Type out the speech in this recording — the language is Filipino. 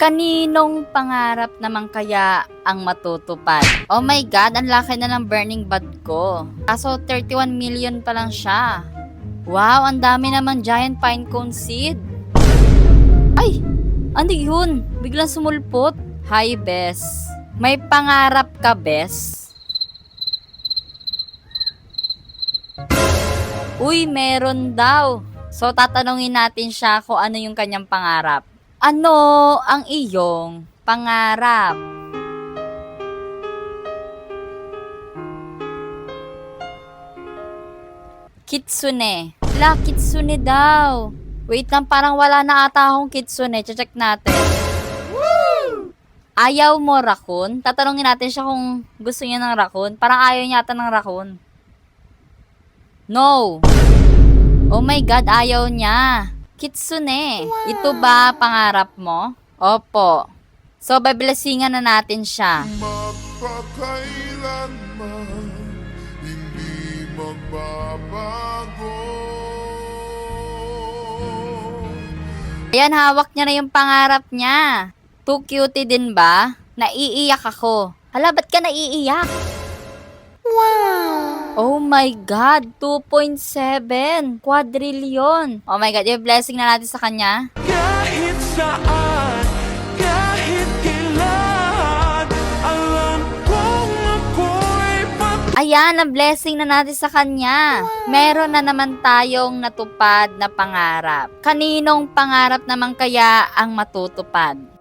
Kaninong pangarap naman kaya ang matutupad? Oh my God, ang laki na ng burning bud ko. Kaso 31 million pa lang siya. Wow, ang dami naman giant pine cone seed. Ay, ano yun? Biglang sumulpot. Hi, Bes. May pangarap ka, Bes? Uy, meron daw. So, tatanungin natin siya kung ano yung kanyang pangarap. Ano ang iyong pangarap? Kitsune. La, kitsune daw. Wait lang, parang wala na ata akong kitsune. Check natin. Ayaw mo raccoon? Tatanungin natin siya kung gusto niya ng raccoon. Parang ayaw niya ata ng raccoon. No. Oh my God, ayaw niya. Kitsune. Ito ba pangarap mo? Opo. So, babilasingan na natin siya. Magpakailanman Hindi magbabago Ayan, hawak niya na yung pangarap niya. Too cutie din ba? Naiiyak ako. Hala, ba't ka naiiyak? Wow! Oh my God! 2.7! Quadrillion! Oh my God, yung blessing na natin sa kanya. Kahit saan, kahit kailan Alam kong ako'y pat Ayan, ang blessing na natin sa kanya. Meron na naman tayong natupad na pangarap. Kaninong pangarap naman kaya ang matutupad?